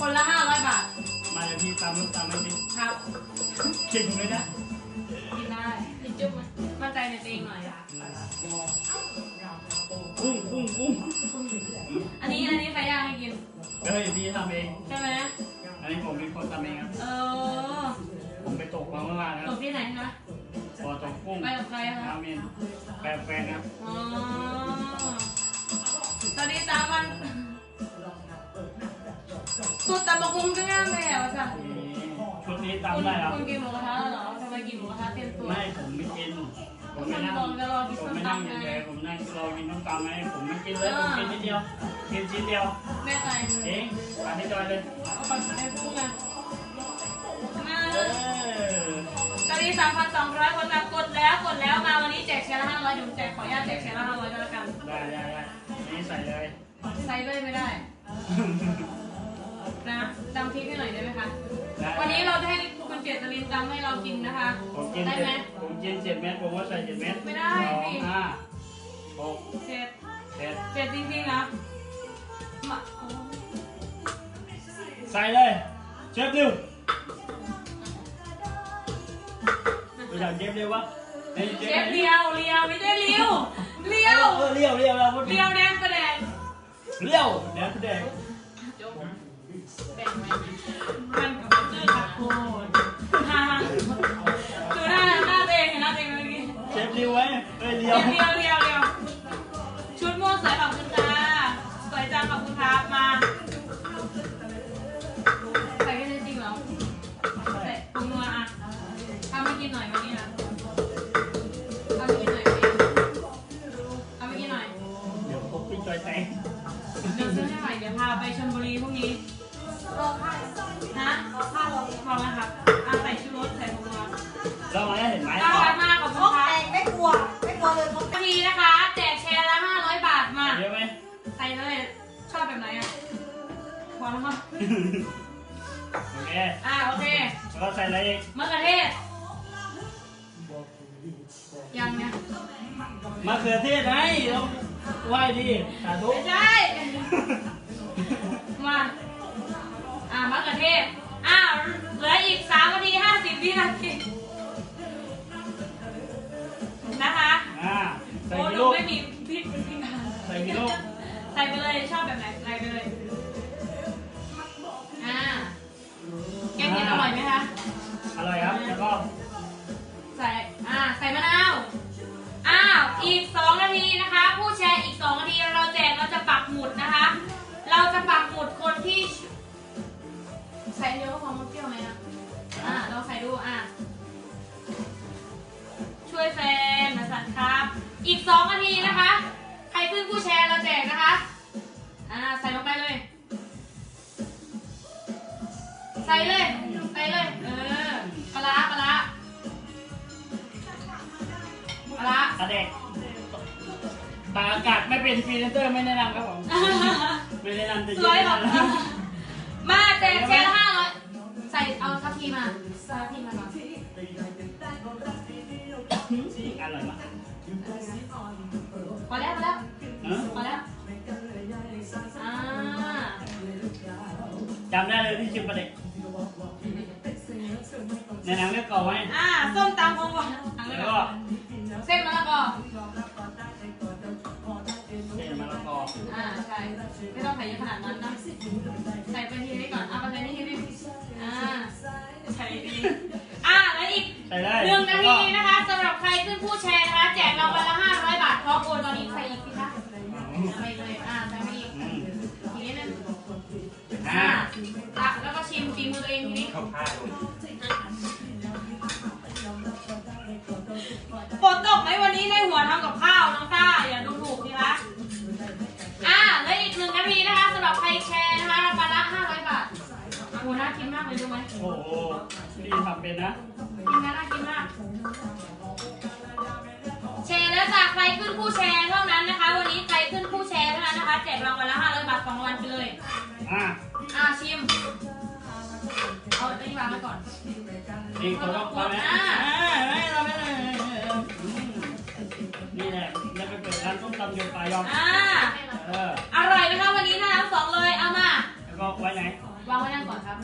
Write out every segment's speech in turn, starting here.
คนละห้าร้อยบาท มาเดี๋ยวพี่ตามลูกตามไม่พี่ครับเก่งเลยนะกินได้กินจุ๊บไหมมั่นใจในตัวเองหน่อยอะกุ้งกุ้งกุ้งอันนี้อันนี้ใครย่างให้กิน เฮ้ยพี่ทำเอง ใช่ไหมอันนี้ผมเป็นคนทำเองครับ เออ ผมไปตกมาเมื่อวานนะคตรับกที่ไหนคะพอตกกุ้งไปกับใครคะน้ำเย็นแปลแปลงครับ อ๋อ ตอนนี้สามวัน สุดตะบกมุงก็ง่ายเลยอะจ้ะนี่ชุดนี้คุณตำได้ครับคุณกินหมูกระทะแล้วเหรอทำไมกินหมูกระทะเต็มตัวไม่ผมไม่กินผมไม่นั่งผมจะรอกินผมส้มไม่นั่งตำไงเฉยๆผมนั่งรอกินน้ำตาลไงผมไม่กินเลยผมกินนิดเดียวกินชิ้นเดียวแม่ใครเองปาให้จอยเลยเอาปันไอ้พวกนั้นมาเออตอนนี้สามพันสองร้อยคนนะกดแล้วกดแล้วมาวันนี้แจกแชร์ละห้าร้อยเดี๋ยวแจกขออนุญาตแจกแชร์ละห้าร้อยก็แล้วกันได้ได้ได้นี่ใส่เลยใส่เลยไม่ได้ นะจำพริกให้หน่อยได้ไหมคะได้วันนี้เราจะให้คุณเจตลินจำให้เรากินนะคะ ผมกินได้เจ็ไหม ดผมกินเจ็ดเม็ดผมว่าใส่เจ็ดเม็ดไม่ได้สองสิ ห้าหกเจ็ดเจ็ดเจ็ดจริงๆนะมาใส่เลย เชฟเร็วไปอยากเชฟเร็ววะฮ้ยเชฟเลียวเลียวไม่ใช่เลียวเลียวเออเลี้ยวเลี้ยวเราพูดเลียวแดงกระแดงเลี้ยวเดี๋ยวแดง กี้เชฟเร็วไว้เอ้ยเลี้เลียยววเลียวเลียวเลียวชุดม่วงสวยขอบคุณค่ะสวยจังขอบคุณครับมาใส่แค่นี้จริงเหรอใส่ปรุงนัวอะทำให้กินหน่อยวันนี้นะทำให้กินหน่อยวันนี้ทำให้กินหน่อยเดี๋ยวพบพี่จอยแตงเดี๋ยวซื้อให้ใหม่เดี๋ยวพาไปชลบุรีพรุ่งนี้รอค่าฮะรอค่ารอรอนะครับอะใส่ชูรสใส่ผงนัวเรามาเห็นไหม เลยพกนาทีนะคะ แจกแชร์ละ500บาทมาเยอะไหมใส่เลยชอบแบบไหนอะพอแล้วมั้งโอเคอะโอเคแล้วก็ใส่อะไรอีกมะเขือเทศยังเนี่ยมะเขือเทศไงเราไหว้ดิสาธุไม่ใช่มาอะมะเขือเทศอ้าวเหลืออีก3นาที50วินาที จะปักหมุดคนที่ ใส่เยอะก็พอมันเปรี้ยวไหมอะอ่าเราใส่ดูอ่าช่วยแฟนนะสันครับ อีก2นาทีนะคะ ใครขึ้นผู้แชร์เราแจกนะคะ อ่า ใส่ลงไปเลย ใส่เลยใส่เลย เออปลาร้าปลาร้าปลาร้าตาเด็กตากอากาศไม่เป็นฟรีเซนเตอร์ไม่แนะนำครับผม ไม่แนะนำแต่สวยหรอมาแจกแชร์ละห้าร้อยใส่เอาทัพพีมาทัพพีมาก่อนอร่อยมากพอแล้วพอแล้วเนอะพอแล้วอ่าจำได้เลยที่ชิมปลาเด็กในหนังเรื่องเก่าไหมอ่าส้มตำคงหวานอันแล้นี้วก่ก็อนเส้นมะละกอ ออ่าใช่ไม่ต้องใส่เยอะขนาดนั้นนะใส่ไปทีนี้ก่อนเอาไปใส่นี่ทีนี้อ่าใส่ดีอ่าแล้วอีกใส่ได้หนึ่งนาทีนะคะสำหรับใครขึ้นผู้แชร์นะคะแจกรางวัลละห้าร้อยบาทพร้อมโอนตอนนี้ น่ากินมากเลยรู้ไหมโอ้โหนี่ทำเป็นนะ กินนะน่ากินมาก แชร์แล้วจากใครขึ้นผู้แชร์เท่านั้นนะคะ วันนี้ใครขึ้นผู้แชร์เท่านั้นนะคะแจกรางวัลละห้าร้อยบาทสองรางวัลไปเลย อ่าอ่าชิม เอาอันนี้วางไว้ก่อนอีกตัวต้องไปไหมอ่าอ่าไม่เราไม่เลยอืมนี่แหละจะไปเปิดร้านส้มตำโยปลายอมอ่าเอออร่อยไหมคะวันนี้นะน้ำสองเลย เอามาอแล้ว ก็ไว้ไหน วางไว้นั่งก่อนครับ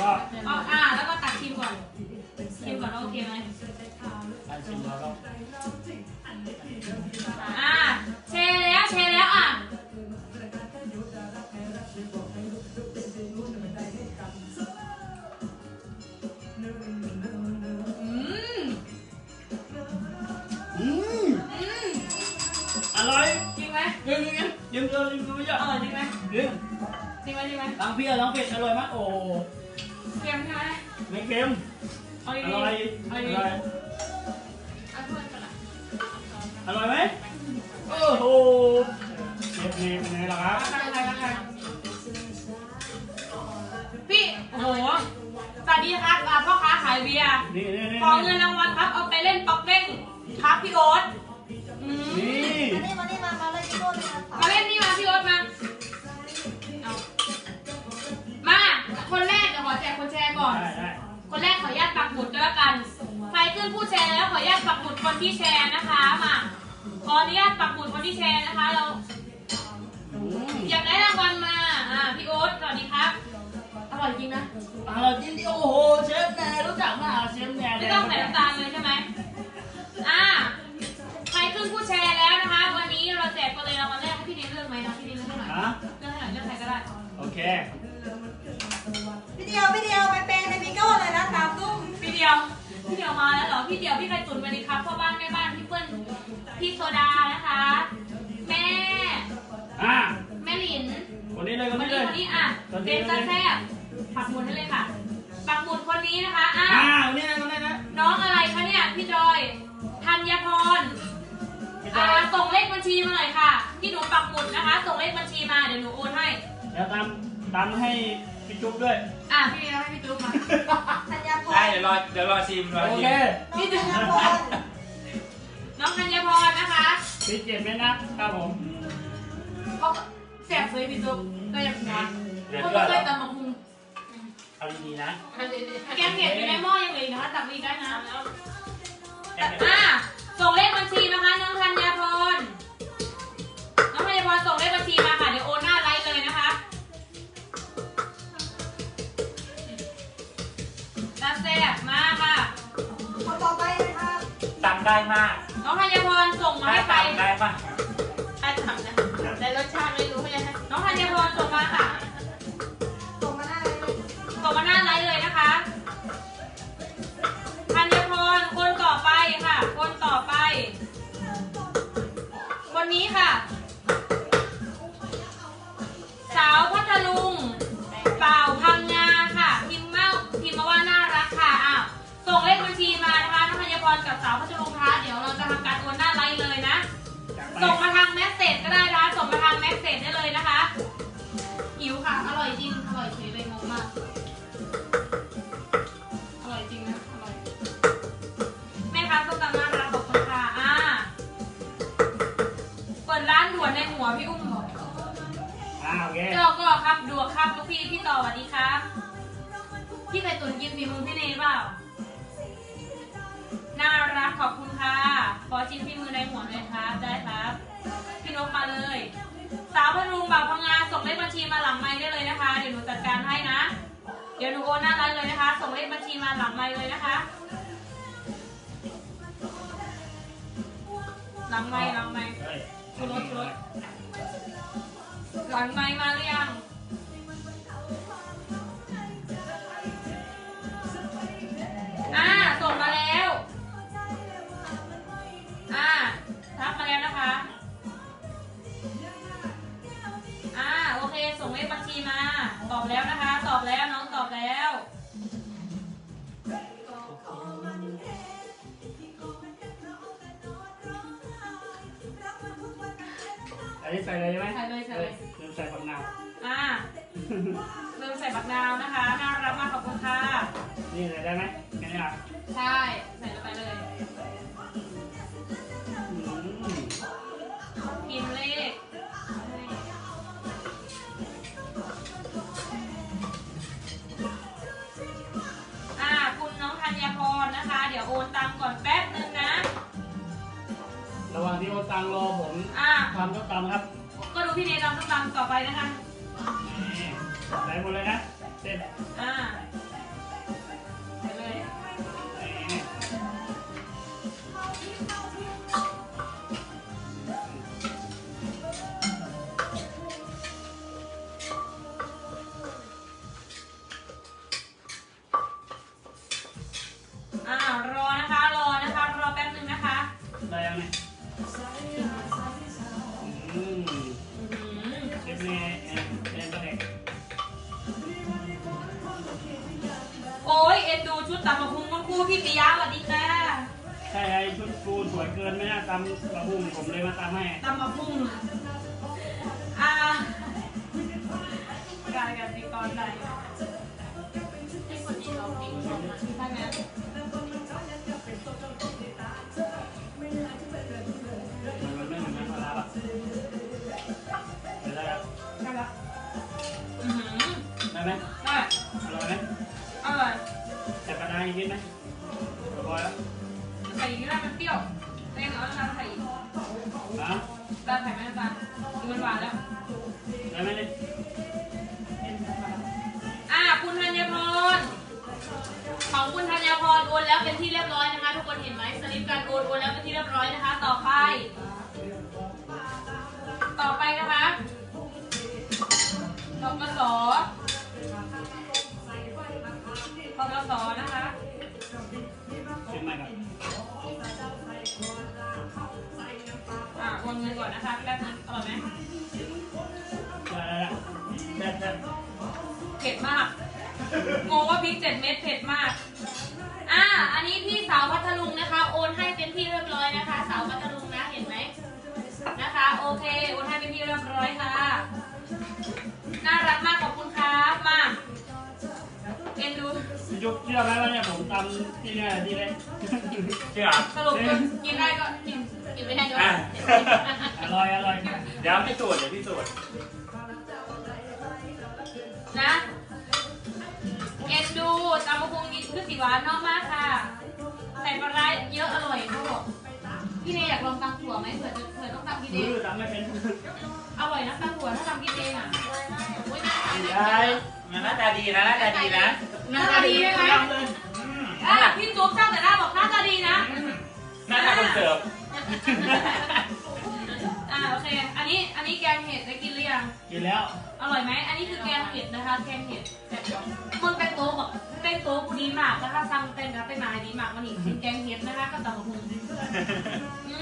ก็เอาอ่าแล้วก็ตักชิมก่อนชิมก่อนว่าโอเคไหมการชิมเราก็อ่าแชร์แล้วแชร์แล้วอะอืมอืมอืมอร่อยจริงไหมยังยัง ยังยังยังยังไม่เยออะร่อยจริงไหมยังจริงไหมจริงไหมทั้งเปรี้ยวทั้งเผ็ดอร่อยมากโอ้เค็มใช่ไหมไม่เค็มเอาอดีๆร่อยเอาอดีร่อยๆเอาถ้วยก่อนละอร่อยไหมโอ้โหเชฟนี่เป็นไงล่ะครับเอาใครใครใครพี่โอ้โหสวัสดีครับอ่าพ่อค้าขายเบียร์นี่นี่นี่ขอเงินรางวัลครับ เอาไปเล่นป๊อกเด้งครับพี่โอ๊ตอืม นี่มานี่มานี่มามาเลยพี่โก้เลยนะมาเล่นนี่มาพี่โอ๊ตมา เอามา คนแรกเดี๋ยวขอแจกคนแชร์ก่อน ได้ได้คนแรกขออนุญาตปักหมุดด้วยละกัน ใครขึ้นผู้แชร์แล้วขออนุญาตปักหมุดคนที่แชร์นะคะ มา ขออนุญาตปักหมุดคนที่แชร์นะคะ เราอืมอยากได้รางวัลมา อ่า พี่โอ๊ตสวัสดีครับ อร่อยจริงนะอร่อยจริงๆโอ้โหเชฟแนนรู้จักมากเชฟแนนไม่ต้องใส่น้ำตาลเลยใช่ไหม เค พี่เดียวพี่เดียวไปเป็นในพี่โก้เลยนะสามตุ้มพี่เดียว พี่เดียวมาแล้วเหรอ พี่เดียวพี่ไข่ตุ๋นสวัสดีครับพ่อบ้านแม่บ้านพี่เปิ้ลพี่โซดานะคะ แม่ อะแม่หลินคนนี้เลยคนวันนี้นี้เลยวันนี้อะเป็นจ้าแซ่บปักหมุดให้เลยค่ะปักหมุดคนนี้นะคะอะอ่าคนนี้นะคนนี้นะน้องอะไรคะเนี่ยพี่จอยธัญพรพี่จอ่าอยส่งเลขบัญชีมาหน่อยค่ะ ที่หนูปักหมุดนะคะ ส่งเลขบัญชีมาเดี๋ยวหนูโอนให้ เดี๋ยวตามตามให้พี่จุ๊บด้วย อะพี่เอาให้พี่จุ๊บมาธัญญาพรได้ เดี๋ยวรอ เดี๋ยวรอชิมรอโอชิเคมพี่จุ๊บธัญญาพรน้องธัญพรนะคะพี่เจ็บไหมนะครับผมเขาแสบเลยพี่จุ๊บก็ยังนะเดี๋ยวคนเลืก็อดเคยตำบักหุ่งเอาดีๆนะแกงเห็ดอยู่ในหม้อยังเหลืออีกนะคะตักอีกได้นะแอบอะส่งเลขบัญชีนะคะน้องธัญำได้มากน้องธัญพรส่งมาถ้าให้ไปตำได้มากใช่ถามนะแต่รสชาติไม่รู้เขายังไงน้องธัญพรส่งมาค่ะส่งมาหน้าเลยส่งมาหน้าไลฟ์เลยนะคะธัญพรคนต่อไปค่ะ คนต่อไป คนนี้ค่ะาวพัทลุงคะเดี๋ยวเราจะทำการโอนหน้าไลฟ์เลยนะจัดไปส่งมาทางแมสเซจก็ได้นะคะส่งมาทางแมสเซจได้เลยนะคะหิวค่ะ อร่อยจริง อร่อยเฉยเลยงงมาก อร่อยจริงนะ อร่อย แม่ค้าส้มตำน่ารักขอบคุณค่ะอ่าเปิดร้านด่วนในหัวพี่อุ้มบอกอ่าโอเคเจ้าก็ครับดวกครับลูกพี่พี่ต่อสวัสดีครับพี่ไข่ตุ๋นกินฝีมือพี่เนยเปล่า น่ารักขอบคุณค่ะ ขอชิมพี่มือในหัวเลยครับ ได้ครับ พี่นกมาเลย สาวพนรุงบ่าวพังงาส่งเลขบัญชีมาหลังไม้ได้เลยนะคะ เดี๋ยวหนูจัดการให้นะ เดี๋ยวหนูโอนหน้าไลน์เลยนะคะ ส่งเลขบัญชีมาหลังไม้เลยนะคะ หลังไม้หลังไม้เฮ้ยชูรสชูรสหลังไม้มาหรือยัง คะอ่าโอเค ส่งเลขบัญชีมา ตอบแล้วนะคะ ตอบแล้วน้องตอบแล้ว อันนี้ใส่เลยใช่ไหมใส่เลยใส่เลยลืมใส่ผักนาว อ่าลืมใส่บักนาวนะคะ น่ารักมากขอบคุณค่ะ นี่ใส่ได้ไหมแค่นี้อะใช่ ใส่ลงไปเลย นะระหว่างที่โอตังรอผมอ่าทำก็ตามครับก็ดูพี่เนยตำส้มตำต่อไปนะคะนี่ใส่หมดเลยนะเส้นอ่าไปเลยนี่อ่ารอนะคะ รอนะคะ รอแป๊บหนึงนะคะ ได้ยังไง อืมอื้อหือเชฟเน่เอ็นเอ็นตัวเด็กโอ้ยเอ็นดูชุดตำมะพุงคุณครูพี่ปิยะสวัสดีค่ะใช่ไอ้ชุดกูสวยเกินไม่น่าตำกระบุ้งผมเลยมาตำให้ตำมะพุงอ่าการกันตีกรใด ได้ไหมเนี่ยอ่าคุณธัญพร ของคุณธัญพรโอนแล้วเป็นที่เรียบร้อยนะคะ ทุกคนเห็นไหมสลิปการโอนโอนแล้วเป็นที่เรียบร้อยนะคะ ต่อไป ต่อไปนะคะทกสทกสนะคะชิมไหมครับอ่าโอนเงินก่อนนะคะแป๊บนึงอร่อยไหมได้ได้ได้ได้ เผ็ดมากงงว่าพริกเจ็ดเม็ดเผ็ดมาก อ่า อันนี้พี่สาวพัทลุงนะคะ โอนให้เป็นที่เรียบร้อยนะคะ สาวพัทลุงนะเห็นไหมนะคะ โอเค โอนให้เป็นที่เรียบร้อยค่ะ น่ารักมากขอบคุณครับมาเอ็นดูพี่ยุกเชื่อไหมว่าเนี่ยผมตำที่เนี่ยดีเลยเชื่อเหรอสรุปก็กินได้ก็กินกินไม่ได้ก็อะอร่อยอร่อยเดี๋ยวพิสูจน์เดี๋ยวพิสูจ น์นะเอ็นดูตำมะพุงกินคือสีหวานเนอกมากค่ะ ใส่ปลาร้าเยอะอร่อยเขาบอกพี่เนยอยากลองตำถั่วไหมเผื่อจะเผื่อต้องตำกินเอมืองตำไม่เป็นอร่อยนะตำถั่วถ้าทำกินเองอะโอ้ยน่าทานยายมันหน้าตาดีนะหน้าตาดีนะหน้าตาดีไหมยำเลยอืมอะพี่จุ๊บช่างแต่หน้าบอกหน้าตาดีนะหน้าตาคนเสิร์ฟอ่า โอเค อันนี้ อันนี้แกงเห็ดได้กินหรือยัง กินแล้ว อร่อยไหม อันนี้คือแกงเห็ดนะคะ แกงเห็ดมึงเป็นโต๊ะบอกเป็นโต๊ะกูดีมากนะคะสั่งเต้นกับเป็นนายดีมากวันนี้เป็นแกงเห็ดนะคะก็ตำบักหุ่งอืม